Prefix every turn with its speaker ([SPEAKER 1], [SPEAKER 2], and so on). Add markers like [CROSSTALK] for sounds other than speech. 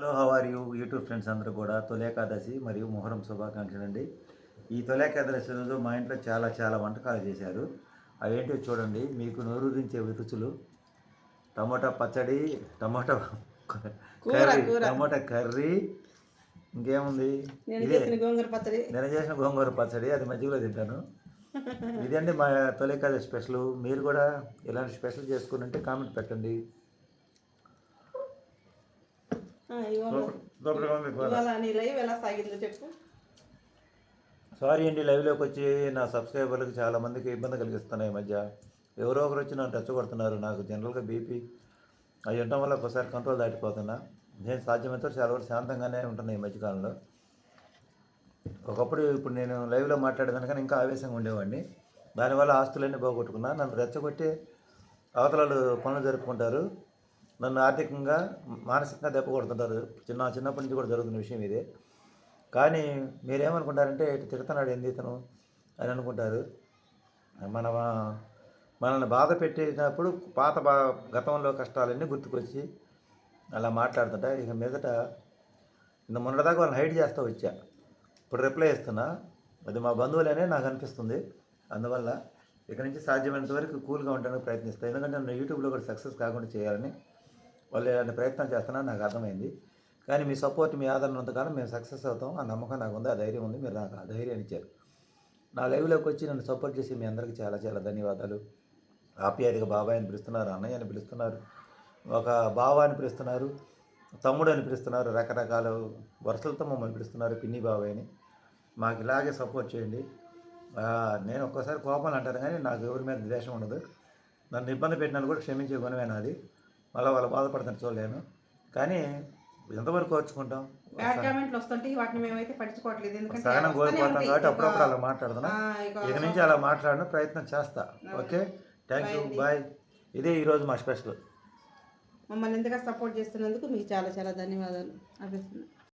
[SPEAKER 1] Hello how are you YouTube friends అందరూ కూడా తొలి ఏకాదశి మరియు మొహరం శుభాకాంక్షలు అండి. ఈ తొలి ఏకాదశి రోజు మా ఇంట్లో చాలా చాలా వంటకాలు చేశారు. అవేంటో చూడండి మీకు నోరూరించే రుచులు. టమోటా పచ్చడి టమోటా కర్రీ
[SPEAKER 2] కూర.
[SPEAKER 1] Tomato curry. ఇంకేముంది? ఇదే. నేను చేసిన గోంగూర పచ్చడి అది మధ్యలో తింటాను. [LAUGHS] ఇదండి మా తొలి ఏకాదశి స్పెషల్. మీరు కూడా ఇలాంటి స్పెషల్ చేసుకుని ఉంటే కామెంట్ పెట్టండి.
[SPEAKER 2] ఇవాళ నీ లైవ్ ఎలా సాగిందో చెప్పు.
[SPEAKER 1] సారీ అండి లైవ్లోకి వచ్చి నా సబ్స్క్రైబర్లకు చాలా మందికి ఇబ్బంది కలిగిస్తున్నాయి ఈ మధ్య. ఎవరో ఒకరు వచ్చి నన్ను రెచ్చగొడుతున్నారు నాకు జనరల్గా బీపీ అవి ఉండటం వల్ల ఒకసారి కంట్రోల్ దాటిపోతున్నా. నేను సాధ్యమైతే చాలా వరకు శాంతంగానే ఉంటున్నాయి ఈ మధ్యకాలంలో ఒకప్పుడు ఇప్పుడు నేను లైవ్లో మాట్లాడేదానికన్నా ఇంకా ఆవేశంగా ఉండేవాడిని. దానివల్ల ఆస్తులన్నీ పోగొట్టుకున్నా. నన్ను రెచ్చగొట్టి అవతలాలు పనులు జరుపుకుంటారు. నన్ను ఆర్థికంగా మానసికంగా దెబ్బ కొడుతుంటారు. చిన్న చిన్నప్పటి నుంచి కూడా జరుగుతున్న విషయం ఇదే. కానీ మీరేమనుకుంటారంటే ఇటు తిడుతున్నాడు ఏంది ఇతను? అని అనుకుంటారు. మన మనల్ని బాధ పెట్టేటప్పుడు పాత బా గతంలో కష్టాలన్నీ గుర్తుకొచ్చి అలా మాట్లాడుతుంటా. ఇక మీదట ఇంత మొన్నటిదాకా వాళ్ళని హైడ్ చేస్తూ వచ్చా. ఇప్పుడు రిప్లై ఇస్తున్నా. అది మా బంధువులనే నాకు అనిపిస్తుంది. అందువల్ల ఇక నుంచి సాధ్యమైనంత వరకు కూల్గా ఉండడానికి ప్రయత్నిస్తాను ఎందుకంటే నేను యూట్యూబ్లో కూడా సక్సెస్ కాకుండా చేయాలని వాళ్ళు ఇలాంటి ప్రయత్నం చేస్తున్నా నాకు అర్థమైంది. కానీ మీ సపోర్ట్ మీ ఆదరణ ఉంతకాలం మేము సక్సెస్ అవుతాం. ఆ నమ్మకం నాకు ఉంది ఆ ధైర్యం ఉంది. మీరు నాకు ఆ ధైర్యాన్ని ఇచ్చారు. నా లైవ్లోకి వచ్చి నన్ను సపోర్ట్ చేసి మీ అందరికీ చాలా చాలా ధన్యవాదాలు. ఆప్యాయతగా బాబాయ్ అని పిలుస్తున్నారు అన్నయ్య అని పిలుస్తున్నారు ఒక బావ అని పిలుస్తున్నారు తమ్ముడు అని పిలుస్తున్నారు రకరకాల వరుసలతో మమ్మల్ని పిలుస్తున్నారు పిన్ని బాబాయ్ అని మాకు ఇలాగే సపోర్ట్ చేయండి. నేను ఒక్కోసారి కోపం అంటాను కానీ నాకు ఎవరి మీద ద్వేషం ఉండదు. నన్ను ఇబ్బంది పెట్టినాను కూడా క్షమించే గుణమే నాది. మళ్ళీ వాళ్ళు బాధపడుతుంటే చూడలేను. కానీ ఎంతవరకు
[SPEAKER 2] బ్యాడ్ కామెంట్లు వస్తుంటే వాటిని మేమైతే పట్టించుకోవట్లేదు. ఎందుకంటే వస్తూనే
[SPEAKER 1] కోల్పోతాం. కాబట్టి అప్పుడప్పుడు అలా మాట్లాడుతున్నా
[SPEAKER 2] ఇక
[SPEAKER 1] నుంచి అలా మాట్లాడడం ప్రయత్నం చేస్తా. ఓకే. Thank you. బాయ్ ఇదే ఈరోజు మా స్పెషల్.
[SPEAKER 2] మమ్మల్ని ఎంతగా సపోర్ట్ చేస్తున్నందుకు మీకు చాలా చాలా ధన్యవాదాలు. అనిపిస్తుంది